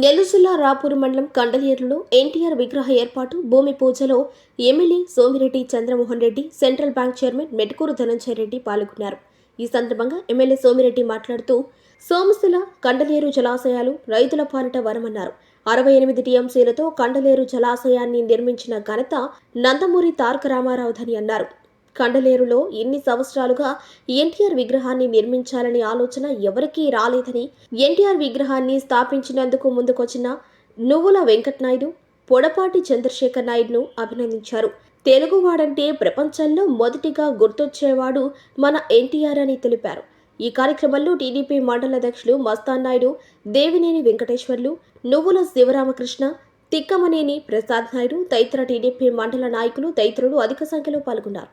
నెల్లూరు రాపూరు రాపూర్ మండలం కండలేరులో ఎన్టీఆర్ విగ్రహ ఏర్పాటు భూమి పూజలో MLA Somireddy Chandramohan Reddy central bank chairman Metukuru Dhananjaya Reddy పాల్గొన్నారు. ఈ సందర్భంగా ఎమ్మెల్యే సోమిరెడ్డి మాట్లాడుతూ సోమశిల కండలేరు జలాశయాలు రైతుల పాలిట వరమన్నారు. అరవై ఎనిమిది టీఎంసీలతో కండలేరు జలాశయాన్ని నిర్మించిన ఘనత నందమూరి తారక రామారావుదని అన్నారు. కండలేరులో ఎన్ని సంవత్సరాలుగా ఎన్టీఆర్ విగ్రహాన్ని నిర్మించాలనే ఆలోచన ఎవరికీ రాలేదని ఎన్టీఆర్ విగ్రహాన్ని స్థాపించినందుకు ముందుకొచ్చిన నువ్వుల వెంకటనాయుడు పొడపాటి చంద్రశేఖర్ నాయుడును అభినందించారు. తెలుగువాడంటే ప్రపంచంలో మొదటిగా గుర్తొచ్చేవాడు మన ఎన్టీఆర్ అని తెలిపారు. ఈ కార్యక్రమంలో టీడీపీ మండల అధ్యక్షులు మస్తాన్ నాయుడు దేవినేని వెంకటేశ్వర్లు నువ్వుల శివరామకృష్ణ తిక్కమనేని ప్రసాద్ నాయుడు తదితర టీడీపీ మండల నాయకులు తదితరులు అధిక సంఖ్యలో పాల్గొన్నారు.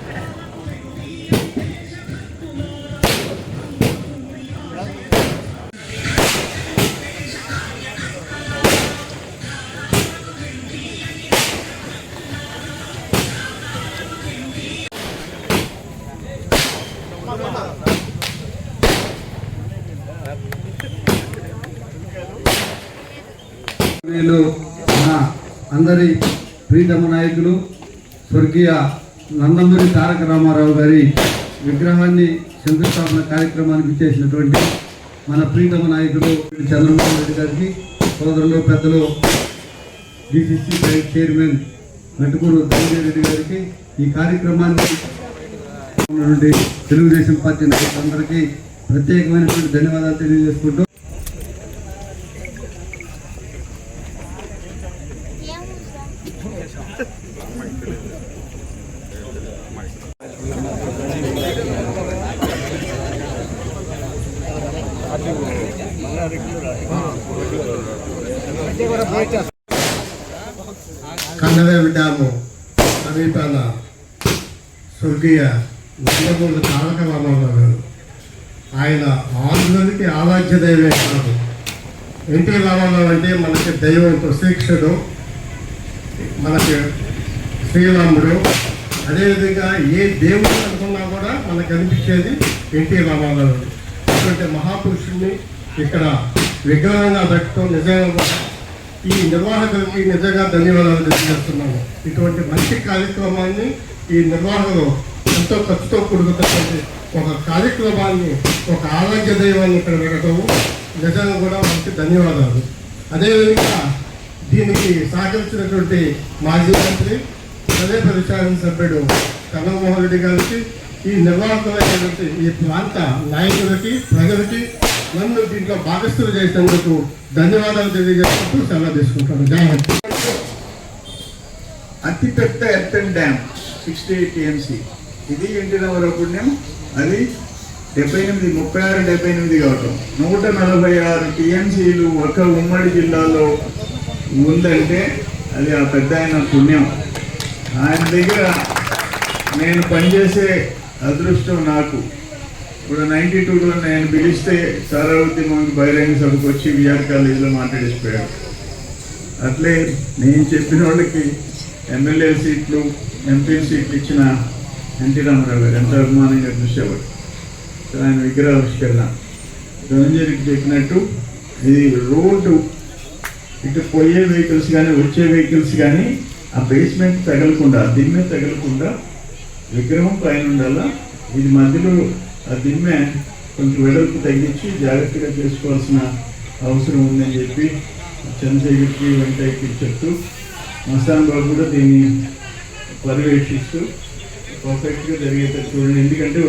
వీళ్ళు మన అందరి ప్రీతమ నాయకులు స్వర్గీయ నందమూరి తారక రామారావు గారి విగ్రహాన్ని శంకుస్థాపన కార్యక్రమానికి చేసినటువంటి మన ప్రీతమ నాయకులు చంద్రబాబు రెడ్డి గారికి సోదరులు పెద్దలు డిసిసి చైర్మన్ మెట్టుకూరు ధనంజయ రెడ్డి గారికి ఈ కార్యక్రమాన్ని తెలుగుదేశం పార్టీ నాయకులందరికీ ప్రత్యేకమైనటువంటి ధన్యవాదాలు తెలియజేసుకుంటూ కండవేవి డ్యాము సమీపాన స్వర్గీయ నందమూరి తారక రామారావు గారు. ఆయన ఆంధ్రులకి ఆరాధ్య దైవే కాదు. ఎన్టీ రామారావు అంటే మనకి దైవం ప్రశిక్షుడు మనకి శ్రీరాముడు. అదేవిధంగా ఏ దేవుడు అనుకున్నా కూడా మనకు అనిపించేది ఎన్టీ రామారావు. అటువంటి మహాపురుషుడిని ఇక్కడ విగ్రహంగా పెట్టడం నిజంగా ఈ నిర్వాహకులకి నిజంగా ధన్యవాదాలు తెలియజేస్తున్నాము. ఇటువంటి మంచి కార్యక్రమాన్ని ఈ నిర్వాహకులు ఎంతో ఖర్చుతో కూడుకున్నటువంటి ఒక కార్యక్రమాన్ని ఒక ఆరోగ్య దైవాన్ని ఇక్కడ పెట్టడం నిజంగా కూడా మనకి ధన్యవాదాలు. అదేవిధంగా దీనికి సహకరించినటువంటి మాజీ మంత్రి ప్రదే పరిచారణ సభ్యుడు కన్నమోహన్ రెడ్డి గారికి ఈ నిర్వాహకులైనటువంటి ఈ ప్రాంత నాయకులకి ప్రజలకి నన్ను దీంట్లో భాగస్థులు చేసినందుకు ధన్యవాదాలు తెలియజేస్తూ సెలవు తీసుకుంటాను. జాగ్రత్త అతిపెద్ద earthen dam sixty eight TMC. ఇది ఎన్టీ రామారావు పుణ్యం అది డెబ్బై ఎనిమిది ముప్పై ఆరు డెబ్బై ఎనిమిది కావటం. నూట నలభై ఆరు టీఎంసీలు ఒక ఉమ్మడి జిల్లాలో ఉందంటే అది ఆ పెద్ద ఆయన పుణ్యం. ఆయన దగ్గర నేను పనిచేసే అదృష్టం నాకు. ఇప్పుడు నైంటీ టూలో నేను పిలిస్తే సారావద్యమానికి బహిరంగ సభకు వచ్చి విఆర్ కాలేజీలో మాట్లాడేసిపోయాడు. అట్లే నేను చెప్పిన వాళ్ళకి ఎమ్మెల్యే సీట్లు ఎంపీ సీట్లు ఇచ్చిన ఎన్టీ రామారావు గారు ఎంత అభిమానంగా చూసేవాడు సో ఆయన విగ్రహావిష్కరణ. ధనంజయకి చెప్పినట్టు ఇది రోడ్డు. ఇటు పోయే వెహికల్స్ కానీ వచ్చే వెహికల్స్ కానీ ఆ బేస్మెంట్ తగలకుండా ఆ దిమ్మె తగలకుండా విగ్రహం పైన ఉండాలా? ఇది మధ్యలో ఆ దిమ్మె కొంచెం వెడల్పు తగ్గించి జాగ్రత్తగా చేసుకోవాల్సిన అవసరం ఉందని చెప్పి చంద్రశేఖర్కి వెంకయ్యకి చెప్తూ మస్తాన్ బాబు కూడా దీన్ని పర్యవేక్షిస్తూ పర్ఫెక్ట్గా జరిగేటట్టు చూడండి. ఎందుకంటే